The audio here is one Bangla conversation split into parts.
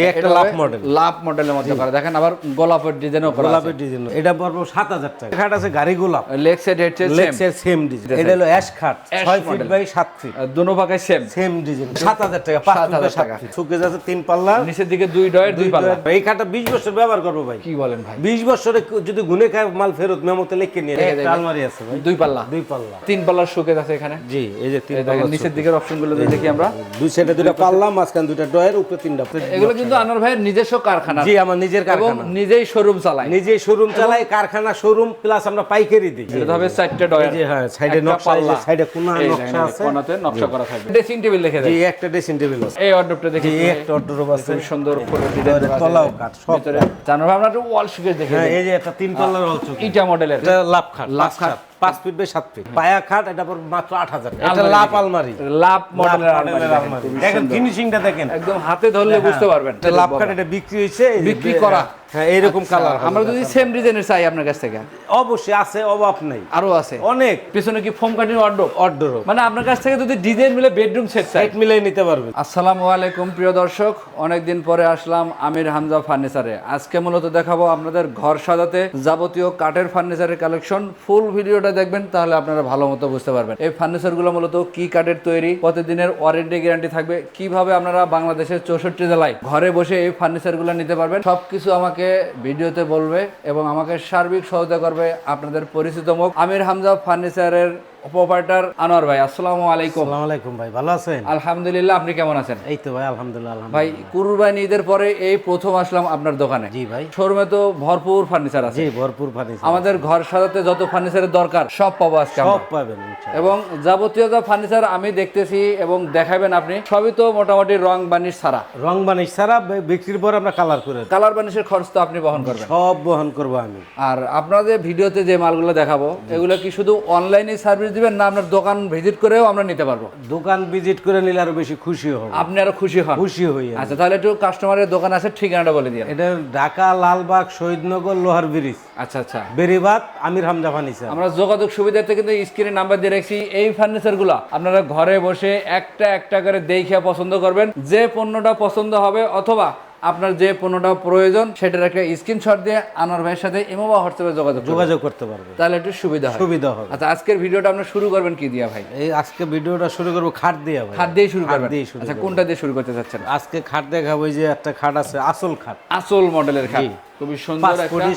এই একটা লাভ মডেল লাভ মডেলের মধ্যে করা। দেখেন আবার গোলাপের ডিজাইনও করা গোলাপের ডিজাইন এটা পড়ব সাত হাজার টাকা। খাট আছে গাড়ি গোলাপ। লেগ সাইড হেড সেম লেক্সের সেম ডিজাইন এটা হলো অ্যাশ খাট Ash ফিট বাই সাত ফিট দুনো পাকায় সেম সেম ডিজাইন সাত হাজার টাকা পাঁচ ফিট বাই 7,000 সাত টাকা। সুকেজ আছে তিন পাল্লা। নিচের দিকে দুই ডয়ের দুই পাল্লা। এই খাটটা বিশ বছর ব্যবহার করব ভাই। কি বলেন ভাই? বিশ বছরে যদি গুনে খায় মাল ফেরত মেমোতে লিখে নিয়ে একটা আলমারি আছে ভাই। দুই পাল্লা। দুই পাল্লা। তিন পাল্লার শোকেস আছে এখানে। জি এই যে তিন পাল্লা নিচের দিকের অপশনগুলো দেখি আমরা। দুই সাইডে দুটা পাল্লা মাঝখানে দুটা ডয়ের উপরে তিনটা। এগুলো কিন্তু আনোয়ার ভাইয়ের নিজস্ব কারখানা। জি আমার নিজের কারখানা। নিজেই শোরুম চালায়। নিজে শোরুম চালাই কারখানা শোরুম প্লাস আমরা পাইকারি দিই। এটা হবে চারটে ডয়ার। যে হ্যাঁ সাইডে নকশা এই যে সাইডে কোনা নকশা আছে। কোনাতে নকশা করা থাকবে। ড্রেসিং টেবিল দেখে জি একটা ড্রেসিং টেবিল আছে। এই অর্ডারটা দেখি জি একটা অর্ডার আছে। খুব সুন্দর করে ডিজাইন তলাও কাঠ সব ভিতরে জানো আমরা একটু ওয়াল শোকেস দেখে হ্যাঁ এই যে একটা তিন পাল্লার হল চৌকি ইটা মডেলের এটা লাভ খাট লাভ খাট। পাঁচ ফিট বাই সাত ফিট। পায়া খাট এটা পর মাত্র আট হাজার এটা লাভ আলমারি। লাভ মডেলের আলমারি। দেখেন, ফিনিশিংটা দেখেন। একদম হাতে ধরলে বুঝতে পারবেন। এটা লাভ খাট এটা বিক্রি হয়েছে। বিক্রি করা? হ্যাঁ এইরকম কালার আমরা যদি সেম ডিজাইনের চাই আপনার কাছ থেকে। অবশ্যই আছে অভাব নেই। আরও আছে। অনেক। পিছনে কি ফোম কাটিং অর্ডার অর্ডার মানে আপনার কাছ থেকে যদি ডিজাইন মিলে বেডরুম সেট মিলাই নিতে পারবেন আসসালামু আলাইকুম প্রিয় দর্শক। অনেকদিন পরে আসলাম আমির হামজা ফার্নিচারে। আজকে মূলত দেখাবো আপনাদের ঘর সাজাতে যাবতীয় কাঠের ফার্নিচারের কালেকশন ফুল ভিডিওটা দেখবেন তাহলে আপনারা ভালো মতো বুঝতে পারবেন। এই ফার্নিচারগুলো মূলত কি কাঠের তৈরি কতদিনের ওয়ারেন্টি গ্যারান্টি থাকবে কীভাবে আপনারা বাংলাদেশের চৌষট্টি জেলায় ঘরে বসে এই ফার্নিচারগুলো নিতে পারবেন সবকিছু আমাকে ভিডিওতে বলবে এবং আমাকে সার্বিক সহায়তা করবে আপনাদের পরিচিত মুখ। আমির হামজা ফার্নিচারের অপারেটর আনোয়ার ভাই আসসালামু আলাইকুম। আসসালামু আলাইকুম ভাই ভালো আছেন? আলহামদুলিল্লাহ আপনি কেমন আছেন? এই তো ভাই আলহামদুলিল্লাহ ভাই কুরবানি ঈদের পরে এই প্রথম আসলাম আপনার দোকানে। জি ভাই। শোরুমে তো ভরপুর ফার্নিচার আছে। জি ভরপুর ফার্নিচার আমাদের ঘর সাজাতে যত ফার্নিচারের দরকার সব পাবো আজকে সব পাবেন এবং যাবতীয় যা ফার্নিচার আমি দেখতেছি এবং দেখাবেন আপনি সবই তো মোটামুটি রং বানিশ ছাড়া। রং বানিশ ছাড়া বিক্রির পর আমরা কালার করে কালার বানিশের খরচ তো আপনি বহন করবেন। সব বহন করব আমি। আর আপনাদের ভিডিওতে যে মালগুলো দেখাবো এগুলো কি শুধু অনলাইনে সার্ভিস দিবেন না আপনার দোকান ভিজিট করেও আমরা নিতে পারব। দোকান ভিজিট করে নিলে আরও বেশি খুশি হব। আপনি আরও খুশি হন? খুশি হই আচ্ছা তাহলে একটু কাস্টমারের দোকান আছে ঠিকানাটা বলে দিয়ে এটা ঢাকা লালবাগ শহীদনগর লোহার ব্রিজ। আচ্ছা আচ্ছা। বেরিবাদ আমির হামজা ফার্নিচার আমরা যোগাযোগ সুবিধার্থে কিন্তু স্ক্রিনে নাম্বার দিয়ে রাখছি। এই ফার্নিচারগুলা আপনারা ঘরে বসে একটা একটা করে দেখে পছন্দ করবেন। যে পণ্যটা পছন্দ হবে অথবা আপনার যে পণ্যটা প্রয়োজন সেটার একটা স্ক্রিনশট দিয়ে আনার ভাইয়ের সাথে এমো বা হোয়াটসঅ্যাপে যোগাযোগ যোগাযোগ করতে পারবে। তাহলে একটু সুবিধা হয়। সুবিধা হবে। আচ্ছা আজকের ভিডিওটা আমরা শুরু করবেন কি দিয়া ভাই? এই আজকে ভিডিওটা শুরু করব খাট দিয়ে ভাই। খাট দিয়ে শুরু করবেন? আচ্ছা কোনটা দিয়ে শুরু করতে চাচ্ছেন? আজকে খাট দেখাবো এই যে একটা খাট আছে আসল খাট। আসল মডেলের খাট। খুবই সুন্দর একটা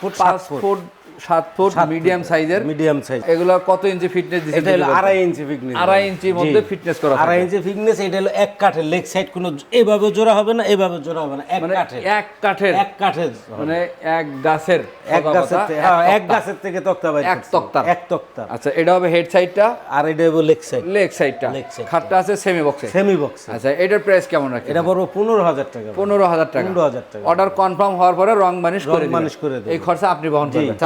ফুট। ফুট সাত ফুট মিডিয়াম সাইজের মিডিয়াম সাইজ এগুলো কত ইঞ্চি ফিটনেস দিচ্ছে এটা হলো আড়াই ইঞ্চি ফিটনেস আড়াই ইঞ্চির মধ্যে ফিটনেস করা আড়াই ইঞ্চি ফিটনেস এটা হলো এক কাঠের লেগ সাইড কোনো এভাবে জোড়া হবে না এভাবে জোড়া হবে না এক মানে কাঠের। এক কাঠের। এক কাঠের মানে এক গাছের এক গাছের এক হ্যাঁ, এক তক্তা। গাছের থেকে তক্তা বাইর এক। তক্তার। এক তক্তা আচ্ছা এটা হবে হেড সাইডটা আর এটা হলো লেগ সাইড লেগ সাইডটা। খাটটা আছে সেমি বক্সে সেমি বক্স আচ্ছা এটার প্রাইস কেমন রাখি এটা পড়ব পনেরো হাজার টাকা পনেরো হাজার টাকা। পনেরো হাজার টাকা। অর্ডার কনফার্ম হওয়ার পরে রং বানিশ করে। বানিশ করে। এই খরচা আপনি বহন করবেন।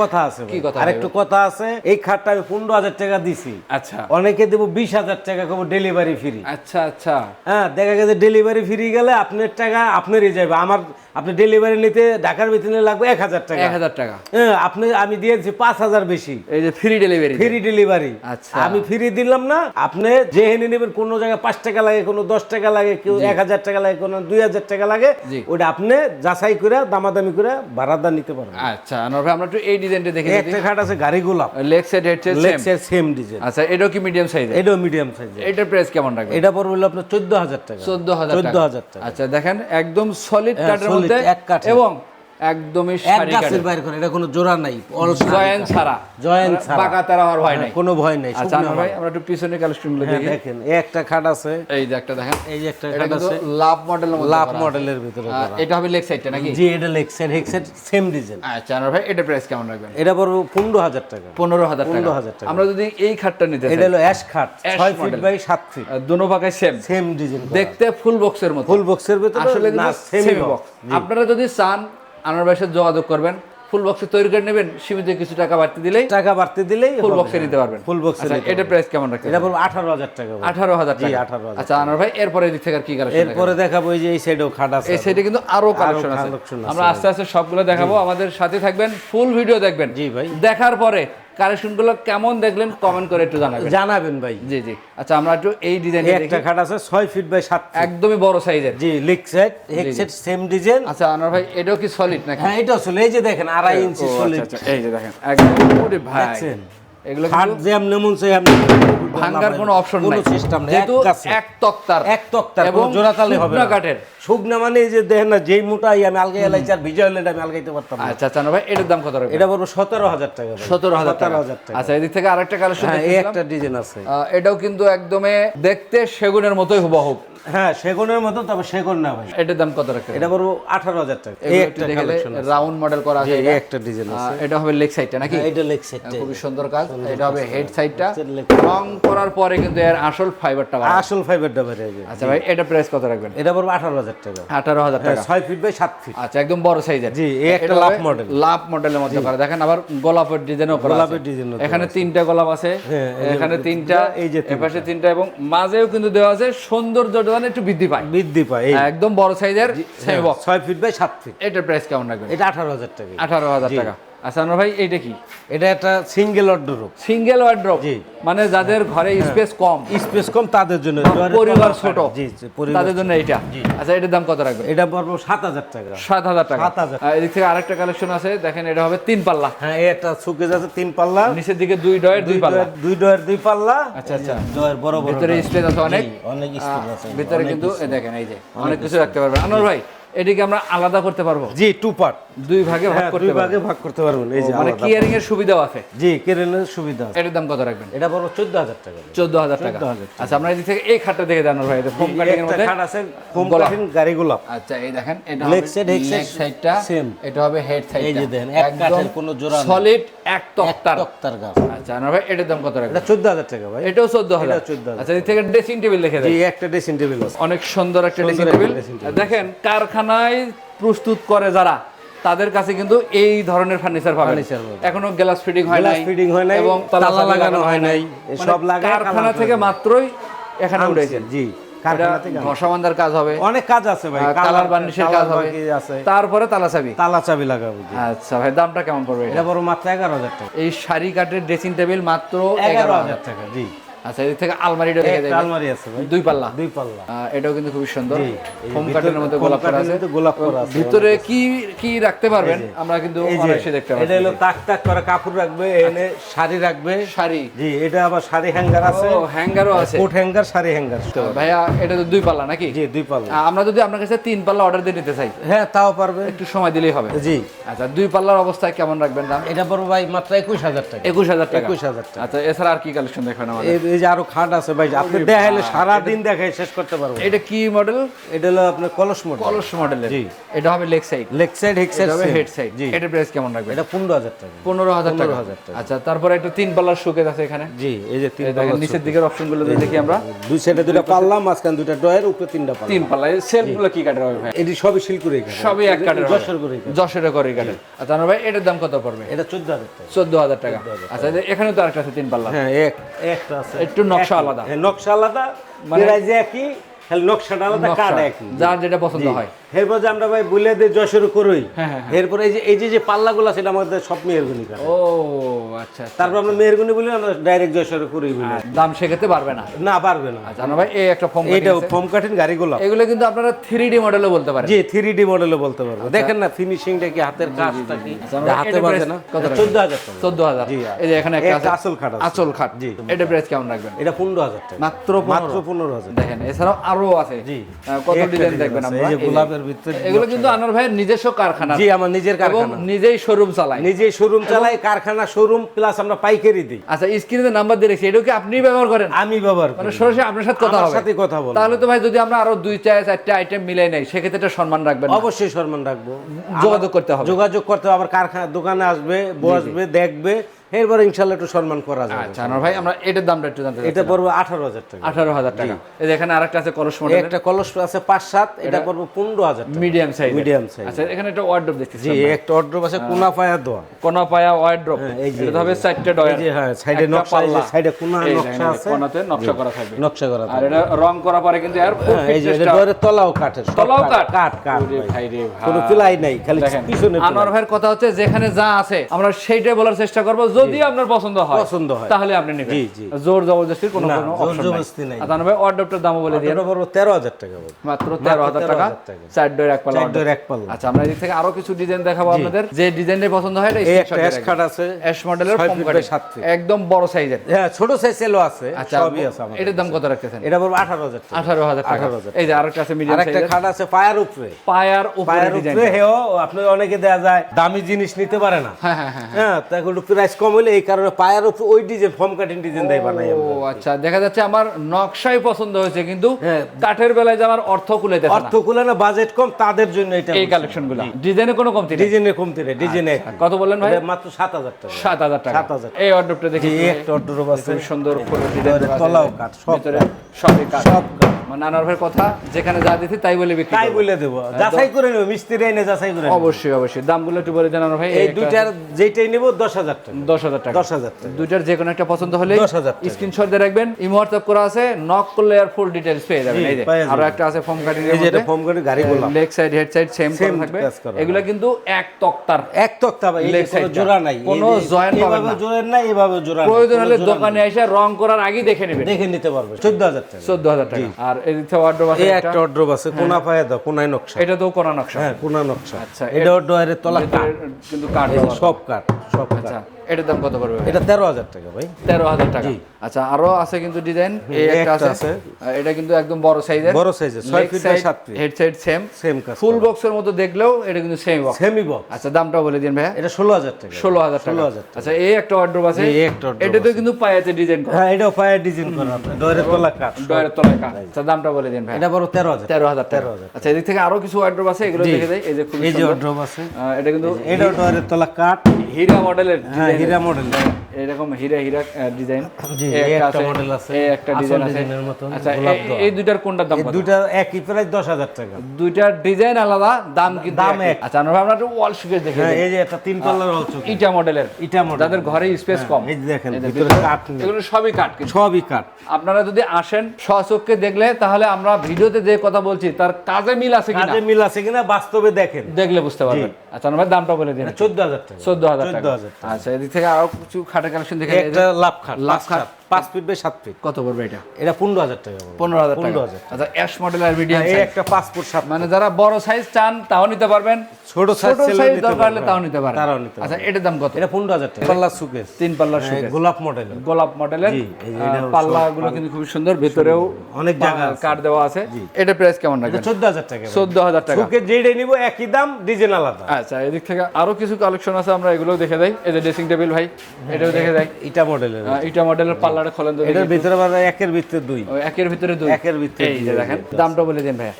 কথা আছে কি কথা আর একটু কথা আছে এই খাটটা আমি পনেরো হাজার টাকা দিছি। আচ্ছা। অনেকে দেবো বিশ হাজার টাকা ডেলিভারি ফ্রি আচ্ছা আচ্ছা। হ্যাঁ দেখা গেছে ডেলিভারি ফ্রি গেলে আপনার টাকা আপনারই যাবে আমার আপনি ডেলিভারি নিতে ঢাকার ভিতরে লাগবে এক হাজার টাকা। এক হাজার টাকা। হ্যাঁ আপনি আমি দিয়েছি পাঁচ হাজার বেশি। এই যে ফ্রি ডেলিভারি ফ্রি ডেলিভারি আচ্ছা। আমি ফ্রি দিলাম না আপনি যে হেনে নেবেন কোনো জায়গায় পাঁচ টাকা লাগে কোনো দশ টাকা লাগে কেউ এক হাজার টাকা লাগে কোনো দুই হাজার টাকা লাগে ওটা আপনি যাচাই করে দামাদামি করে ভাড়াদার নিতে পারবেন। আচ্ছা আমরা একটু এই ডিজাইনটা দেখে একটা খাট আছে গাড়ি গোলাপ। Leg side head side same লেক্সের same design আচ্ছা এটাও কি মিডিয়াম সাইজ এটাও মিডিয়াম সাইজ এটার প্রাইস কেমন রাখবেন? এটা পড়বে হলো আপনার চোদ্দ হাজার টাকা। চোদ্দ হাজার চোদ্দ হাজার টাকা। আচ্ছা দেখেন একদম সলিড হ্যাঁ, কাঠের মধ্যে এক কাঠ এবং একদমই এক গাছের বাইর করে এটা কোনো জোড়া নাই জয়েন ছাড়া। জয়েন মানে ছাড়া। বাঁকা তারা হওয়ার ভয় নাই। কোনো ভয় নাই আচ্ছা ভাই আমরা একটু পিছনে কালেকশনগুলো হ্যাঁ, দেখি। দেখেন একটা খাট আছে। এই যে একটা দেখেন। এই যে একটা এটা খাট আছে। লাভ মধ্যে লাভ মডেলের ভিতরে এটা হবে লেগ সাইডটা নাকি? জি এটা লেক্সের হেক্সের সেম ডিজাইন আচ্ছা ভাই এটা প্রাইস কেমন রাখবেন? এটা পড়বে পনেরো হাজার টাকা। পনেরো হাজার টাকা। 15,000 টাকা। আমরা যদি এই খাটটা নিতে এটা হলো অ্যাশ খাট Ash ছয় ফিট বাই সাত ফিট দুনো পাকায় সেম সেম ডিজাইন দেখতে ফুল বক্সের মতো। ফুল বক্সের ভিতরে আসলে সেমি বক্স আপনারা যদি চান আনার ভাইয়ের সাথে যোগাযোগ করবেন। ফুল বক্সে তৈরি করে নেবেন সীমিত কিছু টাকা বাড়তি দিলেই টাকা বাড়তে দিলেই ফুল বক্সে নিতে পারবেন। ফুল বক্সে আচ্ছা এটা প্রাইস কেমন রাখবেন এটা বলব আঠারো হাজার টাকা আঠারো হাজার টাকা। 18,000 আচ্ছা আনার ভাই এরপরে দিক থেকে আর কি কালেকশন এরপরে দেখাবো এই যে এই সাইডেও খাট আছে। এই সাইডে কিন্তু আরও কালেকশন আছে। আমরা আস্তে আস্তে সবগুলো দেখাবো। আমাদের সাথে থাকবেন ফুল ভিডিও দেখবেন। জি ভাই। দেখার পরে কালেকশনগুলো কেমন দেখলেন কমেন্ট করে একটু জানাবেন। জানাবেন ভাই। জি জি। আচ্ছা আমরা একটু এই ডিজাইন একটা খাট আছে ছয় ফিট বাই সাত একদমই বড় সাইজের জি leg side head side same design আচ্ছা আনোয়ার ভাই এটাও কি সলিড নাকি? হ্যাঁ এটা সলিড এই যে দেখেন আড়াই ইঞ্চি সলিড আচ্ছা, আচ্ছা, এই যে দেখেন একদম ওরে ভাই। এগুলো খাট যেমন যে আপনি মন চাই আপনি ভাঙ্গার কোনো অপশন কোনো নাই। সিস্টেম নেই এক তক্তার। এক তক্তার এবং জোড়াতালি হবে না। কাঠের শুকনা মানে এই যে দেখেন না যেই মোটাই আমি আলগাই এলাইছি আর ভিজা হলে আমি আলগাইতে পারতাম না। আচ্ছা চানো ভাই এটার দাম কত রাখবেন এটা বলব সতেরো হাজার টাকা। সতেরো হাজার টাকা। হাজার টাকা। আচ্ছা এদিক থেকে আরেকটা কালেকশন হ্যাঁ এই একটা ডিজাইন আছে। এটাও কিন্তু একদমে দেখতে সেগুনের মতোই হুবহুব হ্যাঁ সেগুনের মতো তবে সেগুন না ভাই। এটার দাম কত এটা বলব আঠারো হাজার টাকা। এই একটা কালেকশন রাউন্ড মডেল করা আছে এই একটা ডিজাইন আছে। এটা হবে লেগ সাইডটা নাকি? হ্যাঁ, এটা লেগ খুবই সুন্দর কাজ। এটা হবে হেড সাইডটা রং করার পরে কিন্তু এর আসল ফাইবারটা আসল ফাইবারটা আচ্ছা ভাই এটা প্রাইস কত রাখবেন? এটা বলব আঠারো হাজার টাকা। আঠারো হাজার হ্যাঁ টাকা। ছয় ফিট বাই সাত ফিট আচ্ছা একদম বড় সাইজের জি, এই একটা লাভ model। লাভ মডেলের মধ্যে করা। দেখেন আবার গোলাপের ডিজাইনও করা গোলাপের আছে। ডিজাইনও এখানে তিনটা গোলাপ আছে। হ্যাঁ, এখানে তিনটা এই যে এপাশে তিনটা এবং মাঝেও কিন্তু দেওয়া আছে সৌন্দর্য একটু বৃদ্ধি পায়। বৃদ্ধি পায় একদম বড় সাইজের সেমি বক্স ছয় ফিট বাই সাত ফিট এটার প্রাইস কেমন রাখবেন? এটা আঠারো হাজার টাকা। আঠারো হাজার টাকা। আচ্ছা আনোয়ার ভাই এইটা কি? এটা একটা সিঙ্গেল অর্ডার সিঙ্গেল ওয়ার্ড্রপ জি। মানে যাদের ঘরে স্পেস কম। স্পেস কম তাদের জন্য। পরিবার ছোট। জি তাদের জন্য এইটা। আচ্ছা এটার দাম কত রাখবেন? এটা পড়ব সাত হাজার টাকা। সাত হাজার টাকা। 7,000 আর এদিক থেকে আরেকটা কালেকশন আছে দেখেন এটা হবে তিন পাল্লা। হ্যাঁ একটা সুকেজ আছে তিন পাল্লা। নিচের দিকে দুই ডয়ের দুই পাল্লা। দুই ডয়ের দুই পাল্লা। আচ্ছা আচ্ছা। ডয়ের বড় বড় ভিতরে স্পেস আছে অনেক। অনেক স্পেস আছে। ভিতরে কিন্তু দেখেন এই যে অনেক কিছু। রাখতে পারবেন। আনোয়ার ভাই এটিকে আমরা আলাদা করতে পারব? জি টু পার্ট দুই ভাগে ভাগ হ্যাঁ করতে দুই পারব। ভাগে ভাগ করতে পারবেন এই যে মানে। কিয়ারিং এর সুবিধাও আছে? জি কেরেনের সুবিধা আছে। এটার দাম কত রাখবেন? এটা বড় চোদ্দ হাজার টাকা। চোদ্দ হাজার টাকা। আচ্ছা আমরা এদিক থেকে এই খাটটা দেখে জানার ভাই। ফোম কাটিং এর মধ্যে খাট আছে গোলাপ। কাঠিন গাড়ি গোলাপ। আচ্ছা এই দেখেন এটা side, head side, সাইডটা same। এটা হবে হেড সাইডটা এই যে দেখেন, এক কাঠের কোনো জোড়া নেই। সলিড এক তক্তার। তক্তার গাছ। আচ্ছা আনোয়ার ভাই এটার দাম কত রাখবেন? এটা চোদ্দ হাজার টাকা ভাই। এটাও চোদ্দ হাজার। এটাও 14,000 আচ্ছা এদিক থেকে ড্রেসিং টেবিল দেখে দেন জি একটা ড্রেসিং টেবিল আছে। অনেক সুন্দর একটা ড্রেসিং টেবিল দেখেন table। কারখানায় প্রস্তুত করে যারা তাদের কাছে কিন্তু এই ধরনের ফার্নিচার পাবেন। এখনও গ্লাস ফিটিং হয় নাই fitting হয় নাই, এবং তালা লাগানো হয় নাই, মানে এসব লাগায় কারখানা থেকে মাত্রই এখানে উঠেছেন। জি কাজ হবে। অনেক কাজ আছে ভাই কালার বার্নিশের কাজ হবে। তারপরে তালা চাবি। তালা চাবি লাগাবো আচ্ছা ভাই দামটা কেমন পড়বে এটা? বড় মাত্র এগারো হাজার টাকা। এই শাড়ি কাঠের ড্রেসিং টেবিল মাত্র এগারো হাজার টাকা জি। আচ্ছা এদিক থেকে আলমারিটা দেখে দেবেন আলমারি আছে ভাই। দুই পাল্লা? দুই পাল্লা। এটাও কিন্তু খুবই সুন্দর। ভিতরে- মধ্যে গোলাপ করা আছে। গোলাপ করা আছে, ভিতরে কি কি রাখতে পারবেন? আমরা কিন্তু দেখতে এটা হলো তাক তাক করা কাপড় রাখবে এনে শাড়ি রাখবে। শাড়ি। জি এটা আবার শাড়ি হ্যাঙ্গার আছে। ও হ্যাঙ্গারও আছে। Coat hanger sari hanger. ভাইয়া এটা তো দুই পাল্লা নাকি? জি দুই পাল্লা। আমরা যদি আপনার কাছে তিন পাল্লা অর্ডার দিয়ে নিতে চাই। হ্যাঁ তাও পারবে। একটু সময় দিলেই হবে। জি। আচ্ছা দুই পাল্লার অবস্থায় কেমন রাখবেন দাম? এটা বড় ভাই মাত্র একুশ হাজার টাকা। একুশ হাজার টাকা। একুশ হাজার টাকা। আচ্ছা এছাড়া আর কি কালেকশন দেখবেন আমাদের? এই যে আরও খাট আছে ভাই আপনি দেখাইলে সারা দিন দেখাই শেষ করতে পারব। এটা কি মডেল এটা হলো আপনার কলস মডেল কলস মডেলের জি। এটা হবে leg side leg side head side হবে হেড সাইড জি। এটার প্রাইস কেমন রাখবেন? এটা পনেরো হাজার টাকা। পনেরো হাজার টাকা। 15,000 টাকা। আচ্ছা তারপরে একটু তিন পাল্লার শোকেস আছে এখানে। জি এই যে তিন দেখেন নিচের দিকের অপশনগুলো দেখি আমরা। দুই সাইডে দুটা পাল্লা মাঝখানে দুটা ডয়ের উপরে তিনটা পাল্লা। তিন পাল্লা। এই সেলফগুলো কি কাঠের হবে ভাই? এটি সবই শিলকুড়ি এখানে সবই এক হবে। যশোর করে এখানে। যশের করে কাঠের। আচ্ছা আনোয়ার ভাই এটার দাম কত পড়বে? এটা চোদ্দ হাজার টাকা। চোদ্দ হাজার টাকা। আচ্ছা এখানে তো আরেকটা আছে তিন পাল্লা। হ্যাঁ এক। একটা আছে। একটু নকশা আলাদা। হ্যাঁ নকশা আলাদা মানে- প্রাইস একই নকশাটা আলাদা নকশা, কাঠ একই। যার যেটা পছন্দ হয়। এরপর যে আমরা ভাই বলে দিই যশোর করই হ্যাঁ, হ্যাঁ, এই যে এই যে যে পাল্লাগুলো সেটা আমাদের সব মেয়েরগুনি কাঠ ও আচ্ছা আচ্ছা। তারপর আমরা মেয়েরগুনি বলি আমরা ডাইরেক্ট যশোর করই বলি। দাম সেক্ষেত্রে পারবে না। না পারবে না। আচ্ছা ভাই এই একটা ফর্ম এইটা ফোম কাঠিন গাড়িগুলো। এগুলো কিন্তু আপনারা থ্রি ডি মডেলও বলতে পারেন। জি থ্রি ডি মডেলে বলতে পারব। দেখেন না ফিনিশিংটা কি হাতের কাজটা কি? হাতে এটা বাজে না? কত চোদ্দ হাজার চোদ্দ হাজার। এই যে এখানে একটা আসল খাট। আচল খাট। জি। এটা প্রাইস কেমন রাখবেন? এটা পনেরো হাজার মাত্র মাত্র পনেরো হাজার দেখেন এছাড়াও আরও আছে। জি। কত ডিজাইন দেখবেন আমরা? এই যে- গোলাপের ভিতরে এগুলো কিন্তু আনোয়ার ভাইয়ের নিজস্ব কারখানা। জি আমার নিজের কারখানা। নিজেই শোরুম চালায়। নিজেই শোরুম চালাই কারখানা শোরুম প্লাস আমরা পাইকারি দিই। আচ্ছা স্ক্রিনে নাম্বার দিয়ে রেখেছি। এটাও কি আপনি ব্যবহার করেন? আমি ব্যবহার মানে করি সরাসরি আপনার সাথে কথা হবে। সাথে কথা বল তাহলে তো ভাই যদি আমরা আরও দুই চার চারটে আইটেম মিলাই নেই সেক্ষেত্রে সম্মান রাখবেন অবশ্যই সম্মান রাখব। যোগাযোগ করতে হবে। যোগাযোগ করতে হবে। আবার কারখানা দোকানে আসবে বসবে দেখবে এরপর ইনশাল্লাহ একটু সম্মান করা যাবে। আচ্ছা আনোয়ার ভাই আমরা এটার দামটা একটু জানতে এটা পড়ব আঠারো হাজার টাকা। আঠারো হাজার টাকা। এই এখানে আরেকটা আছে কলস মডেল একটা কলস আছে পাঁচ সাত এটা পড়ব পনেরো হাজার টাকা। Medium size Medium size। আচ্ছা এখানে একটা ওয়ার্ডরোব দেখতেছি জি একটা অর্ডার আছে কোনা পায়া দোয়া। কোনা পায়া ওয়ার্ডরোব হ্যাঁ, এই যে, এটা হবে চারটে এই ডয়ার। যে হ্যাঁ সাইডে নকশা পাল্লা। সাইডে কোনা নকশা আছে। কোনাতে নকশা করা থাকবে নকশা করা আর এটা রং করা পরে কিন্তু আর হ্যাঁ, এই যে এটা ডোরের তলাও কাঠের তলাও কাঠ? কাঠ। কাঠ ভাই। রে ভাই। কোনো পিলাই নাই খালি পিছনে আনোয়ার ভাইয়ের কথা হচ্ছে যেখানে যা আছে আমরা সেইটাই বলার চেষ্টা করব। যদি আপনার পছন্দ হয় পছন্দ হয়। তাহলে আপনি নেবেন। জি, জি। জোর জবরদস্তির কোনো কোনো অপশন জবরদস্তি নাই। আচ্ছা ভাই অর্ডারটার দামও বলে দিয়ে বড় তেরো হাজার টাকা বড় মাত্র তেরো হাজার টাকা। 13,000 টাকা। চার ডোর এক পাল্লা চার। ডোর এক পাল্লা। আচ্ছা আমরা এদিক থেকে আরও কিছু ডিজাইন দেখাবো আপনাদের। যে ডিজাইনটা পছন্দ হয় এটা অ্যাশ খাট রাখবেন। আছে অ্যাশ মডেলের by কাটিং। একদম বড় সাইজের হ্যাঁ ছোট সাইজেরও আছে আচ্ছা সবই আছে আমার এটার দাম কত রাখতেছেন? এটা বলব আঠারো হাজার টাকা। আঠারো হাজার টাকা। 18,000 এই যে আরেকটা আছে মিডিয়াম সাইজের খাট আছে পায়ার উপরে। পায়ার উপরে পায়ের ডিজাইন উপরে হেও আপনি অনেকে দেয়া যায় দামি জিনিস নিতে পারে না। হ্যাঁ হ্যাঁ হ্যাঁ হ্যাঁ। তা একটু প্রাইস কম হলে এই কারণে পায়ের উপরে ওই ডিজাইন ফর্ম কাটিং ডিজাইন দেয় বানাই ও আচ্ছা দেখা যাচ্ছে আমার নকশাই পছন্দ হয়েছে কিন্তু হ্যাঁ। কাঠের বেলায় যে আমার অর্থ কুলাইতেছে না। অর্থ কুলে না বাজেট কম তাদের জন্য এটা এই কালেকশনগুলো ডিজাইনে কোনো কমতি নেই। ডিজাইনের কমতি নেই ডিজাইনে কত বললেন ভাই? মাত্র সাত হাজার টাকা। সাত হাজার টাকা। 7,000 এই অর্ডারটা দেখি এই একটা অর্ডার আছে। সুন্দর করে ডিজাইন তলাও কাঠ, সব ভিতরে সবই কাঠ। সব নানার ভাইয়ের কথা যেখানে যা দিছি তাই বলে বিক্রি তাই বলে দেবো। যাচাই করে নেব মিস্ত্রি এনে যাচাই করে অবশ্যই অবশ্যই। দামগুলো একটু বলে দেন নানার ভাই এই দুইটার যেটাই নেব দশ হাজার টাকা। দশ হাজার টাকা। দশ হাজার টাকা। দুইটার যে কোনো একটা পছন্দ হলে 10,000 টাকা। স্ক্রিনশট দিয়ে রাখবেন। ইমো হোয়াটসঅ্যাপ করা আছে নক করলে আর ফুল ডিটেইলস পেয়ে যাবেন। এই যে আরও একটা আছে ফর্ম কাটিং এই যে ফর্ম করে গাড়ি গোলাম leg side head side same থাকবে। এগুলা কিন্তু এক তক্তার। এক তক্তা ভাই side টা। জোড়া নাই। কোনো joint পাবেন না। জোড়া নাই এভাবে জোড়া প্রয়োজন হলে দোকানে এসে রং করার আগেই দেখে নেবেন। দেখে নিতে পারবে। চোদ্দ হাজার টাকা। চোদ্দ হাজার টাকা। আর এদিক থেকে অর্ডার আছে একটা? একটা আছে কোনা পায়ে দাও কোনায় নকশা। এটা তো কোনা নকশা। হ্যাঁ কোনা নকশা। আচ্ছা, এটা অর্ডারের তলা কাঠ। কিন্তু কাঠ। সব কাঠ সব কাঠ। আচ্ছা এটার দাম কত পড়বে? এটা তেরো হাজার টাকা ভাই। তেরো হাজার টাকা। আচ্ছা আরও আছে কিন্তু ডিজাইন এই একটা আছে। এটা কিন্তু একদম বড় সাইজের বড় সাইজের ছয় ফিট বাই সাত feet head side same same কাজ ফুল বক্সের মতো দেখলেও এটা কিন্তু সেম বক্স সেমি বক্স আচ্ছা দামটা বলে দিন ভাইয়া। এটা ষোলো হাজার টাকা। ষোলো হাজার টাকা। 16,000 টাকা। আচ্ছা এই একটা অর্ডার আছে। এই একটা এটা তো কিন্তু পায়াতে ডিজাইন করা। হ্যাঁ এটাও পায়ে ডিজাইন করা। ডয়ের তলা কাঠ। ডয়ের তলায় কাজ আচ্ছা দামটা বলে দিন ভাই। এটা বড় তেরো হাজার। তেরো হাজার টাকা। 13,000 আচ্ছা এদিক থেকে আরও কিছু অর্ডার আছে? এগুলো দেখে এই যে খুব এই যে অর্ডার আছে। এটা কিন্তু ডয়ের তলা কাঠ। হীরা মডেলের হ্যাঁ হীরা মডেল। এরকম হীরা হীরা ডিজাইন জি, একটা model আছে। এই একটা ডিজাইন আছে। আচ্ছা এই- দুইটার কোনটার দাম কত? দুইটা একই প্রায় দশ হাজার টাকা। দুইটার ডিজাইন আলাদা দাম কিন্তু দাম এক। আচ্ছা আমরা আমরা একটু ওয়াল সুকেশ দেখে হ্যাঁ এই যে একটা তিন তলার চোখ ইটা মডেলের ইটা model। যাদের ঘরে স্পেস কম। এই দেখেন ভিতরে নেই। এগুলো সবই কিন্তু। সবই কাঠ। আপনারা যদি আসেন স্বচক্ষে দেখলে তাহলে আমরা ভিডিওতে যে কথা বলছি তার কাজে মিল আছে কিনা? কাজে মিল আছে কিনা বাস্তবে দেখেন। দেখলে বুঝতে পারবেন। আচ্ছা আমার দামটা বলে দিন। চোদ্দ হাজার টাকা। চোদ্দ হাজার চোদ্দ টাকা। আচ্ছা এদিক থেকে আরও কিছু খাটে কালেকশন দেখে একটা লাভ খাট। লাভ খাট। পাঁচ ফিট বাই সাত ফিট কত পড়বে এটা? এটা পনেরো হাজার টাকা পনেরো হাজার পনেরো হাজার আচ্ছা অ্যাশ মডেল আর মিডিয়াম এই একটা পাঁচ ফুট সাত মানে যারা বড় সাইজ চান তাও নিতে পারবেন। ছোট সাইজ দরকার হলে তাও নিতে পারেন। তারাও নিতে আচ্ছা এটার দাম কত? এটা পনেরো হাজার টাকা। পাল্লা সুকেস তিন পাল্লার হ্যাঁ, সুকেস গোলাপ মডেল গোলাপ মডেলের পাল্লা কিন্তু খুব সুন্দর। ভেতরেও অনেক জায়গা। কাঠ দেওয়া আছে। এটা প্রাইস কেমন রাখবেন? চোদ্দ হাজার টাকা। চোদ্দ হাজার টাকা। সুকেস যেটাই নিবো একই দাম ডিজাইন আলাদা। আচ্ছা এদিক থেকে আরও কিছু কালেকশন আছে আমরা এগুলো দেখে দেই। এই যে ড্রেসিং টেবিল ভাই এটাও দেখে দেয় ইটা মডেলের ইটা মডেলের পাল্লাটা খোলেন তো এটার ভিতরে একের ভিতরে দুই। একের ভিতরে দুই? একের ভিতরে এই যে দেখেন দামটা বলে দিন ভাই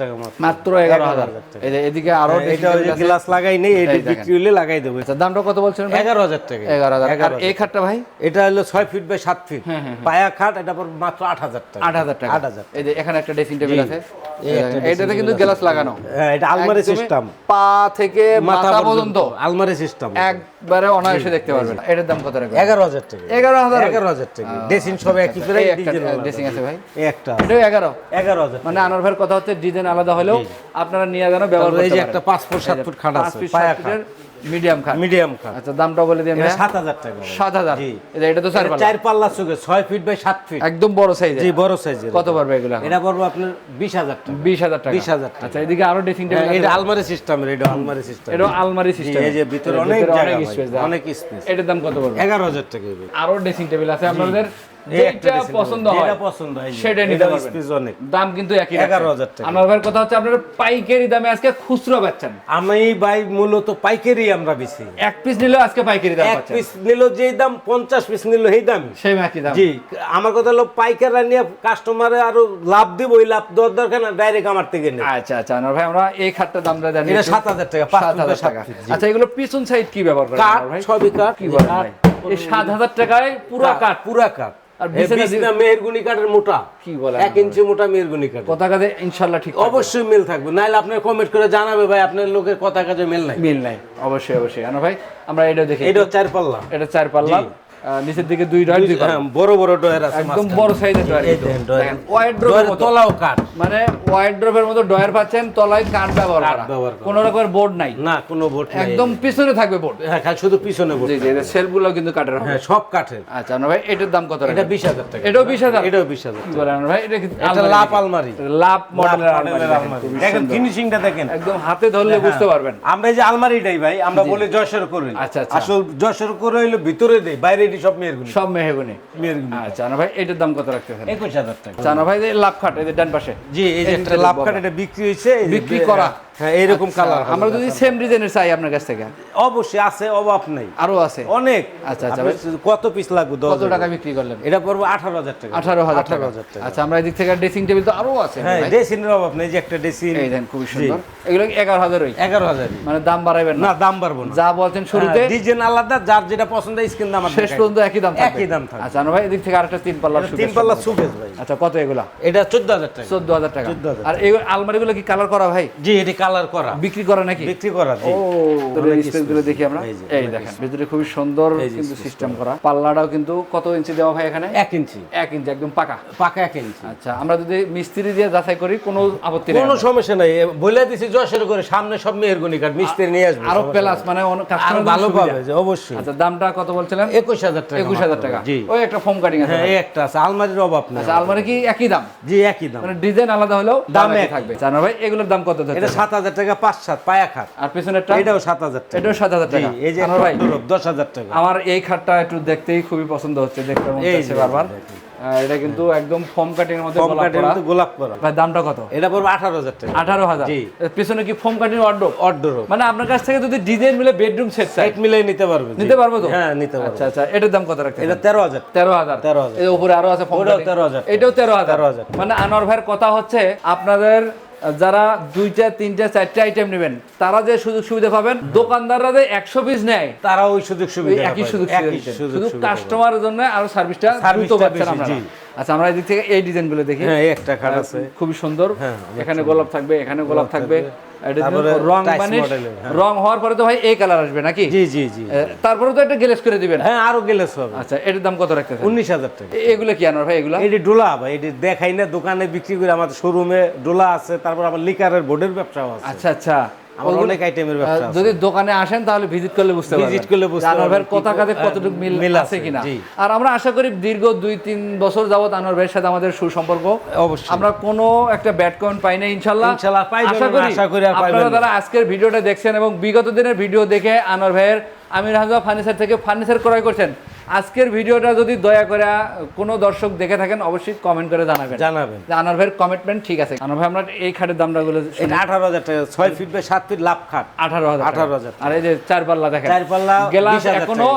টাকা মাত্র। মাত্র এগারো হাজার টাকা। এই যে এদিকে আরও এটা ওই। গ্লাস লাগাই নেই এটা বিক্রি হলে লাগাই দেবো। আচ্ছা দামটা কত বলছেন ভাই? টাকা। এগারো হাজার। আর এই খাটটা ভাই? এটা হলো ফিট বাই ফিট পায়া খাট এটা পর মাত্র আট হাজার টাকা। আট হাজার টাকা। আট হাজার এই যে এখানে একটা ড্রেসিং টেবিল আছে। এটাতে কিন্তু গ্লাস লাগানো। হ্যাঁ এটা আলমারি সিস্টেম পা থেকে মাথা পর্যন্ত। আলমারি সিস্টেম একবারে অনায়াসে দেখতে পারবেন। এটার দাম কত রাখবেন এগারো হাজার টাকা। এগারো হাজার। এগারো হাজার টাকা ড্রেসিং সব একই প্রায় এই একটা ডিজাইন ড্রেসিং আছে ভাই। একটা। এটাও এগারো? এগারো হাজার মানে আনোয়ার ভাইয়ের কথা হচ্ছে ডিজাইন আলাদা হলেও আপনারা নিয়ে যেন ব্যবহার এই যে একটা পাঁচ ফুট সাত ফুট খাট আছে মিডিয়াম খাট। মিডিয়াম খাট। আচ্ছা দামটা বলে দিন এটা ভাই সাত হাজার টাকা সাত হাজার। জি। এটা তো চার পাল্লা। চার পাল্লা চোখে ছয় ফিট বাই সাত ফিট। একদম বড় সাইজের জি বড় সাইজের কত পারবে এগুলো এটা পড়ব আপনার বিশ হাজার টাকা। বিশ হাজার টাকা। 20,000 টাকা। আচ্ছা এদিকে আরও ড্রেসিং টেবিল হ্যাঁ, এটা আলমারি সিস্টেমের এটা আলমারি সিস্টেম এটা আলমারি সিস্টেম এই যে ভিতরে অনেক জায়গা ভাই, স্পেস অনেক স্পেস এটার দাম কত পড়বে? এগারো হাজার টাকা এবার। আরও ড্রেসিং টেবিল আছে আপনাদের। যেটা পছন্দ হয় পছন্দ হয় সেটা নিতে পারবেন। দাম কিন্তু একই 11,000 টাকা। আমার ভাইয়ের কথা হচ্ছে আপনারা পাইকারি দামে আজকে খুচরো পাচ্ছেন আমি ভাই মূলত পাইকারি আমরা বেশি এক পিস নিলেও আজকে পাইকারি দাম এক পিস নিল যেই দাম পঞ্চাশ পিস নিল সেই দাম। সেই একই দাম। জি আমার কথা হলো পাইকাররা নিয়ে কাস্টমারে আরও লাভ দিব ওই লাভ দেওয়ার দরকার না ডাইরেক্ট আমার থেকে আচ্ছা আচ্ছা আনোয়ার ভাই আমরা এই খাটটা দামটা জানি এটা। সাত হাজার টাকা পাঁচ হাজার টাকা। আচ্ছা এগুলো পিছন সাইড কি ব্যবহার করেন কাঠ ভাই? সবই কাঠ কি বলেন সাত হাজার টাকায় পুরো কাঠ। পুরা কাঠ। আর আর বিছানা বিছনা মেহেরগুনি কাঠের মোটা। কি বলে এক ইঞ্চি মোটা মেহেরগুনি কাঠ কথা কাজে ইনশাল্লাহ ঠিক অবশ্যই মিল থাকবে। নাহলে আপনার কমেন্ট করে জানাবে ভাই আপনার লোকের কথা কাজে মিল নাই। মিল নাই। অবশ্যই অবশ্যই। ভাই আমরা এটা দেখি এটা চার পাল্লা। এটা চার পাল্লা। নিচের দিকে দুই ডয়ার দুই হ্যাঁ, বড় বড় ডয়ার আছে একদম বড় সাইজের ডয়ার ওয়াইড ডয়ারের তলাও কাঠ। মানে ওয়াইড ড্রপের মতো ডয়ার পাচ্ছেন তলায় কাঠ ব্যবহার করা। কোনো রকমের বোর্ড নাই। না কোনো বোর্ড নাই। একদম পিছনে থাকবে বোর্ড হ্যাঁ খালি শুধু পিছনে বোর্ড জি জি সেলফগুলো কিন্তু কাঠের হবে। হ্যাঁ সব কাঠের। আচ্ছা আনোয়ার ভাই এটার দাম কত এটা রাখবেন? বিশ হাজার টাকা। এটাও বিশ হাজার? এটাও বিশ হাজার কি বলেন ভাই এটা এটা নাকি? আলমারি। লাভ মডেলের আলমারি দেখেন। ফিনিশিংটা দেখেন। একদম হাতে ধরলে বুঝতে পারবেন। আমরা এই যে আলমারিটাই ভাই আমরা বলি যশোর করে আচ্ছা, আচ্ছা। আসল করে হইল ভিতরে দেই বাইরে সব মেহেরগুনি। সব মেহেরগুনি। মেহেরগুনি। আচ্ছা না ভাই এটার দাম কত রাখতেছেন? একুশ হাজার টাকা। চানো ভাই যে লাভ খাট এই যে ডান পাশে। জি এই যে লাভ খাট এটা বিক্রি হয়েছে বিক্রি করা? হ্যাঁ এইরকম কালার আচ্ছা, আমরা যদি সেম ডিজাইনের চাই আপনার কাছ থেকে? অবশ্যই আছে অভাব নেই। আরও আছে? অনেক। আচ্ছা, আচ্ছা, কত পিস লাগবে কত টাকা বিক্রি করলেন? এটা পড়বে আঠারো হাজার টাকা। আঠারো হাজার আঠারো হাজার টাকা। আচ্ছা আমরা এদিক থেকে ড্রেসিং টেবিল তো আরও আছে হ্যাঁ অভাব নেই যে একটা ড্রেসিন এই দেন খুবই সুন্দর। এগুলো এগারো হাজারই? এগারো হাজার মানে দাম বাড়াইবেন না? দাম বাড়বো না। যা বলছেন শুরুতে। ডিজাইন আলাদা যার যেটা পছন্দ স্ক্রিন দাম শেষ পর্যন্ত একই দাম একই দাম থাকবে। আচ্ছা ভাই এদিক থেকে আরেকটা তিন পাল্লা তিন পাল্লা সুকেস ভাই। আচ্ছা কত এগুলা? এটা চোদ্দ হাজার টাকা। চোদ্দ হাজার টাকা। 14,000 আর এই আলমারিগুলো কি কালার করা ভাই? জি এটি কালার করা। বিক্রি করা নাকি? বিক্রি করা জি। স্পেসগুলো দেখি আমরা। এই দেখেন ভিতরে খুবই সুন্দর কিন্তু সিস্টেম করা। পাল্লাটাও কিন্তু কত ইঞ্চি দেওয়া ভাই এখানে? এক ইঞ্চি এক ইঞ্চি একদম পাকা। পাকা এক ইঞ্চি আচ্ছা আমরা যদি মিস্ত্রি দিয়ে যাচাই করি কোনো আপত্তি নেই কোনো সমস্যা নাই। বলে দিছি যশের করে সামনে সব মেয়ের গুনি কাঠ মিস্ত্রি নিয়ে আসবে আরও প্লাস মানে। কাস্টমার ভালো পাবে যে অবশ্যই। আচ্ছা দামটা কত বলছিলেন? একুশ হাজার টাকা একুশ হাজার টাকা। জি। ওই একটা ফোম কাটিং আছে হ্যাঁ একটা আছে আলমারির অভাব নেই আচ্ছা আলমারি কি একই দাম? জি একই দাম। মানে ডিজাইন আলাদা হলেও দাম একই। থাকবে। জানো ভাই এগুলোর দাম কত থাকবে এটা সাত হাজার টাকা পাঁচ সাত পায়া খাট আর পিছনেরটা এটাও সাত হাজার টাকা। এটাও সাত হাজার টাকা। এই যে ভাই দশ হাজার টাকা। আমার এই খাটটা একটু দেখতেই খুবই পছন্দ হচ্ছে দেখতে মন যে, বারবার। এটা কিন্তু একদম ফোম কাটিং এর মধ্যে কাঠের মধ্যে গোলাপ করা। ভাই দামটা কত? এটা পড়বে আঠারো হাজার টাকা। আঠারো হাজার। জি। পিছনে কি ফোম কাটিং অর্ডার অর্ডার মানে আপনার কাছ থেকে যদি ডিজাইন মিলে বেডরুম সেট মিলাই নিতে পারবে নিতে পারব তো? হ্যাঁ নিতে পারবে। আচ্ছা আচ্ছা এটার দাম কত রাখতে এটা তেরো হাজার। তেরো হাজার। 13,000 এর উপরে আরও আছে ফোম কাটিং। 13,000 এটাও তেরো হাজার। 13,000 মানে আনোয়ার ভাইয়ের কথা হচ্ছে আপনাদের যারা দুইটা তিনটা চারটা আইটেম নেবেন তারা যে সুযোগ সুবিধা পাবেন দোকানদাররা যে একশো পিস নেয় তারা ওই সুযোগ সুবিধা একই সুযোগ সুবিধা। শুধু কাস্টমারের জন্য আরও সার্ভিসটা দ্রুত পাচ্ছেন আপনারা। আচ্ছা আমরা এদিক থেকে এই ডিজাইনগুলো দেখি। হ্যাঁ একটা খাট আছে। খুবই সুন্দর। হ্যাঁ, এখানে গোলাপ থাকবে এখানে গোলাপ থাকবে। রং মানে হ্যাঁ। রং হওয়ার পরে তো ভাই এই কালার আসবে নাকি? জি জি জি তারপরে তো গ্লেস করে দিবেন। হ্যাঁ আরও হবে। আচ্ছা এটার দাম কত রাখতেছেন? উনিশ হাজার টাকা। এগুলো কি ভাই এগুলো? এটি ডোলা ভাই এটি দেখাই না দোকানে বিক্রি করে আমাদের শোরুমে ডোলা আছে তারপর আমার লিকারের বোর্ডের ব্যবসাও আছে। আচ্ছা আচ্ছা। আমার অনেক আইটেমের ব্যবসা আছে। যদি দোকানে আসেন তাহলে ভিজিট করলে বুঝতে পারবেন। Visit করলে বুঝতে আনোয়ার কথা কাজে কতটুকু মিল আছে কিনা। আর আমরা আশা করি দীর্ঘ দুই তিন বছর যাবত আনোয়ার ভাইয়ের সাথে আমাদের সুসম্পর্ক। অবশ্যই। আমরা কোনো একটা ব্যাড কমেন্ট পাই না ইনশাল্লাহ। ইনশাল্লাহ পাইবেন আশা করি আশা করি আপনারা যারা আজকের ভিডিওটা দেখছেন এবং বিগত দিনের ভিডিও দেখে আনোয়ার ভাইয়ের আমির হামজা ফার্নিচার থেকে ফার্নিচার ক্রয় করছেন আজকের ভিডিওটা যদি দয়া করে কোনো দর্শক দেখে থাকেন অবশ্যই কমেন্ট করে জানাবেন। জানাবেন। যে আনোয়ার ভাইয়ের কমিটমেন্ট ঠিক আছে। আনোয়ার ভাই আমরা এই খাটের দামটা গুলো আঠারো হাজার টাকা ছয় ফিট বাই সাত ফিট লাভ খাট। আঠারো হাজার 18,000 আর এই যে চার পাল্লা দেখেন। চার পাল্লা গ্লাস এখনও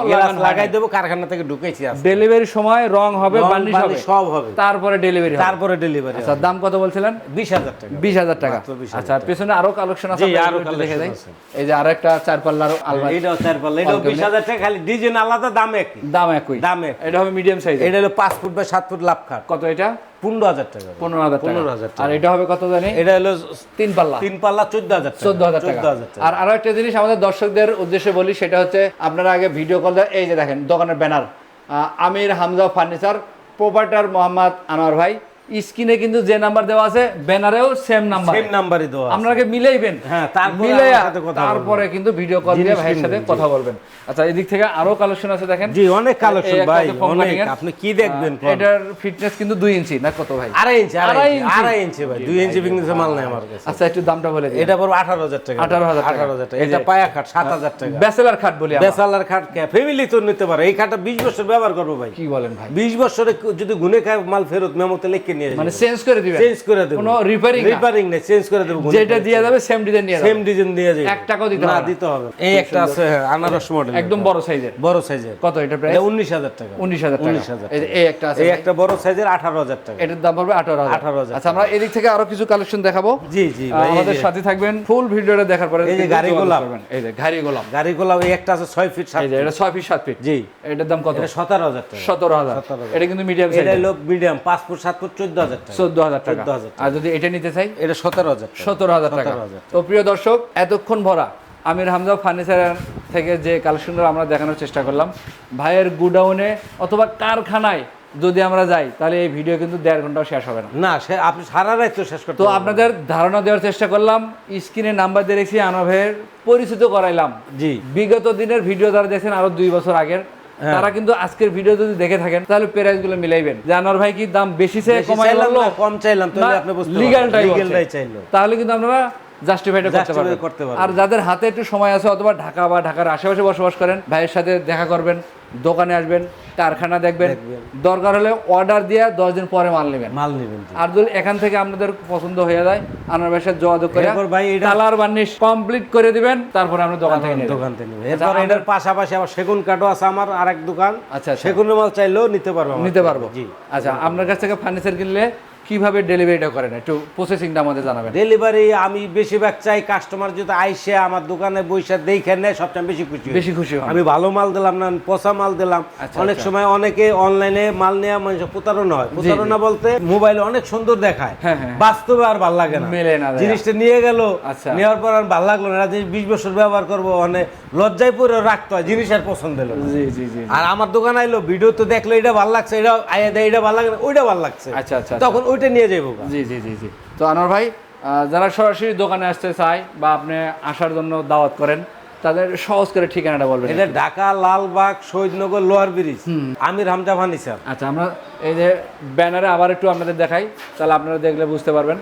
লাগাই। দেবো কারখানা থেকে ঢুকেছি আজকে। ডেলিভারির সময় রং হবে বার্নিশ হবে। সব হবে। তারপরে ডেলিভারি তারপরে ডেলিভারি আচ্ছা দাম কত বলছিলেন? বিশ হাজার টাকা। বিশ হাজার টাকা। আচ্ছা পেছনে আরও কালেকশন আছে আরও দেখে দেই। এই যে আরও একটা চার পাল্লার আলমারি। এটাও চার পাল্লা এটাও বিশ হাজার টাকা খালি ডিজাইন আলাদা দাম একই। দাম একই। দাম এটা হবে মিডিয়াম সাইজ এটা হলো পাঁচ ফুট বা সাত ফুট লাভ খাট। কত এটা? পনেরো হাজার টাকা পনেরো হাজার টাকা। পনেরো হাজার টাকা। আর এটা হবে কত জানি? এটা হলো তিন পাল্লা। তিন পাল্লা চোদ্দ হাজার টাকা। চোদ্দ হাজার টাকা। চোদ্দ হাজার টাকা। আর আরও একটা জিনিস আমাদের দর্শকদের উদ্দেশ্যে বলি সেটা হচ্ছে আপনারা আগে ভিডিও কল এই যে দেখেন দোকানের banner Amir Hamza furniture proprietor Mohammad Anwar ভাই। স্ক্রিনে কিন্তু যে নাম্বার দেওয়া আছে ব্যানারেও সেম নাম্বার সেম নাম্বারই দেওয়া। আপনাকে মিলাইবেন। হ্যাঁ, তারপরে। তারপরে কিন্তু ভিডিও কল দিয়ে ভাইয়ের সাথে কথা বলবেন। আচ্ছা এদিক থেকে আরও কালেকশন আছে দেখেন। জি অনেক কালেকশন ভাই অনেক। আপনি কি দেখবেন এটার ফিটনেস কিন্তু দুই ইঞ্চি না কত ভাই? আড়াই ইঞ্চি আড়াই আড়াই ইঞ্চি। ইঞ্চি। আড়াই ইঞ্চি ভাই দুই ইঞ্চি বিজনেসে মাল নাই আমার কাছে। আচ্ছা একটু দামটা বলে দিন এটা পড়বে আঠারো হাজার টাকা। 18,000 টাকা। আঠারো হাজার টাকা। এটা পায়া খাট সাত হাজার টাকা। ব্যাচেলার খাট বলি আমরা। বেসালার খাট ফ্যামিলি তো নিতে পারে। এই খাটটা বিশ বছর ব্যবহার করব ভাই। কি বলেন ভাই? বিশ বছরে যদি গুনে খায় মাল ফেরত মেমোতে লিখে নিয়ে মানে চেঞ্জ করে দিবেন চেঞ্জ করে দেবো। কোনো repairing রিপেয়ারিং নেই চেঞ্জ করে দেবো যেটা দিয়ে যাবে সেম ডিজাইন নিয়ে সেম ডিজাইন দিয়ে যাবে। এক টাকাও দিতে হবে না। দিতে হবে এই একটা আছে হ্যাঁ, আনারস মডেল একদম বড় সাইজের বড় সাইজের কত এটা প্রাইস এটা উনিশ হাজার টাকা। উনিশ হাজার টাকা। 19,000 এই একটা আছে। এই একটা বড় সাইজের আঠারো হাজার টাকা। এটার দাম পড়বে আঠারো হাজার। 18,000 আচ্ছা আমরা এদিক থেকে আরও কিছু কালেকশন দেখাবো। জি জি আমাদের সাথে থাকবেন। ফুল ভিডিওটা দেখার পরে এই যে গাড়ি গোলাপ। এই যে গাড়ি গোলাপ। গাড়ি গোলাপ এই একটা আছে ছয় ফিট সাত এই এটা ছয় ফিট সাত ফিট জি। এটার দাম কত? এটা সতেরো হাজার টাকা। সতেরো হাজার। 17,000 এটা কিন্তু মিডিয়াম সাইজ এটা হলো মিডিয়াম পাঁচ ফুট সাত ফুট চোদ্দ হাজার টাকা। চোদ্দ হাজার টাকা। 14,000 টাকা। আর যদি এটা নিতে চাই? এটা সতেরো হাজার সতেরো হাজার টাকা। তো প্রিয় দর্শক এতক্ষণ ভরা। আমির হামজা ফার্নিচার থেকে যে কালেকশনগুলো আমরা দেখানোর চেষ্টা করলাম ভাইয়ের গুডাউনে অথবা কারখানায় যদি আমরা যাই তাহলে এই ভিডিও কিন্তু দেড় ঘন্টাও শেষ হবে না। না সে আপনি সারা রাত তো শেষ করতে তো আপনাদের ধারণা দেওয়ার চেষ্টা করলাম স্ক্রিনে নাম্বার দিয়ে রেখেছি আনোয়ার ভাইয়ের পরিচিত করাইলাম। জি। বিগত দিনের ভিডিও যারা দেখছেন আরও দুই বছর আগের। তারা কিন্তু আজকের ভিডিও যদি দেখে থাকেন তাহলে প্রাইসগুলো মিলাইবেন। যে আনোয়ার ভাই কি দাম বেশি চাই কমাই কম চাইলাম তাহলে আপনি বুঝতে চাইলো। তাহলে কিন্তু আপনারা জাস্টিফাইড করতে করতে পারবেন। আর যাদের হাতে একটু সময় আছে অথবা ঢাকা বা ঢাকার আশেপাশে বসবাস করেন ভাইয়ের সাথে দেখা করবেন দোকানে আসবেন কারখানা দেখবেন দরকার হলে অর্ডার দিয়ে দশ দিন পরে মাল নেবেন। মাল নেবেন আর যদি এখান থেকে আপনাদের পছন্দ হয়ে যায় আনার ব্যবসা যোগাযোগ করে ভাই এটা- কালার বার্নিশ কমপ্লিট করে দিবেন তারপরে আমরা দোকান থেকে দোকান থেকে নেবেন। এরপর এটার পাশাপাশি আবার সেগুন কাঠও আছে আমার আরেক দোকান। আচ্ছা আচ্ছা। সেগুনের মাল চাইলেও নিতে পারব নিতে পারব। জি। আচ্ছা আপনার কাছ থেকে ফার্নিচার কিনলে কীভাবে ডেলিভারিটা করেন? একটু প্রসেসিংটা আমাদের জানাবেন। ডেলিভারি আমি বেশিরভাগ চাই কাস্টমার যদি আইসে আমার দোকানে বৈশা দেখে নেয় সবচেয়ে বেশি খুশি বেশি খুশি আমি ভালো মাল দিলাম না পচা মাল দিলাম। আচ্ছা, অনেক সময় অনেকে অনলাইনে মাল নেওয়া মানুষ প্রতারণা হয়। প্রতারণা বলতে মোবাইলে অনেক সুন্দর দেখায়। হ্যাঁ, হ্যাঁ। বাস্তবে আর ভালো লাগে না। মেলে না জিনিসটা নিয়ে গেল আচ্ছা। নেওয়ার পর আর ভালো লাগল না। জিনিস বিশ বছর ব্যবহার করব মানে লজ্জায় পরে রাখতে হয় জিনিস আর পছন্দ হলো। জি জি জি আর আমার দোকান আইলো ভিডিও তো দেখল এটা ভালো লাগছে এটা আয়া দেয় এটা ভালো লাগে না ওইটা ভালো লাগছে। আচ্ছা আচ্ছা তখন ওইটা নিয়ে যাব। জি জি জি জি। তো আনোয়ার ভাই যারা সরাসরি দোকানে আসতে চায় বা আপনি আসার জন্য দাওয়াত করেন তাদের সহজ করে ঠিকানাটা বলবেন এটা Dhaka Lalbagh Shahidnagar lower bridge. Amir Hamza furniture. আচ্ছা আমরা এই যে ব্যানারে আবার একটু আপনাদের দেখাই তাহলে আপনারা দেখলে বুঝতে পারবেন।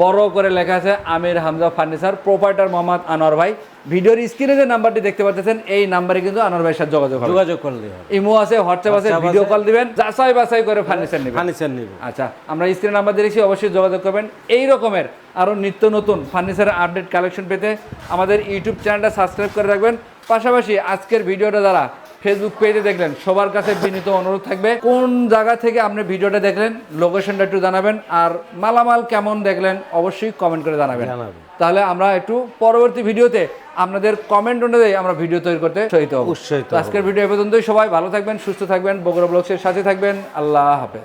বড় করে লেখা আছে আমির হামজা ফার্নিচার প্রোপাইটার মোহাম্মদ আনোয়ার ভাই। ভিডিওর স্ক্রিনে যে নাম্বারটি দেখতে পাচ্ছেন এই নাম্বারে কিন্তু আনোয়ার ভাইয়ের সাথে যোগাযোগ যোগাযোগ করলে ইমো আছে হোয়াটসঅ্যাপ আছে ভিডিও কল দিবেন যাচাই বাছাই করে ফার্নিচার নেবেন। ফার্নিচার নিব। আচ্ছা আমরা স্ক্রিন নাম্বার দিয়েছি অবশ্যই যোগাযোগ করবেন। এই রকমের আরও নিত্য নতুন ফার্নিচারের আপডেট কালেকশন পেতে আমাদের ইউটিউব চ্যানেলটা সাবস্ক্রাইব করে রাখবেন। পাশাপাশি আজকের ভিডিওটা যারা ফেসবুক পেজে দেখলেন সবার কাছে বিনীত অনুরোধ থাকবে। কোন জায়গা থেকে আপনি ভিডিওটা দেখলেন লোকেশনটা একটু জানাবেন আর মালামাল কেমন দেখলেন অবশ্যই কমেন্ট করে জানাবেন। তাহলে আমরা একটু পরবর্তী ভিডিওতে আপনাদের কমেন্ট অনুযায়ী আমরা ভিডিও তৈরি করতে সহিত অবশ্যই আজকের ভিডিও এ পর্যন্তই সবাই ভালো থাকবেন সুস্থ থাকবেন বগুড়া ব্লগসের সাথে থাকবেন আল্লাহ হাফেজ।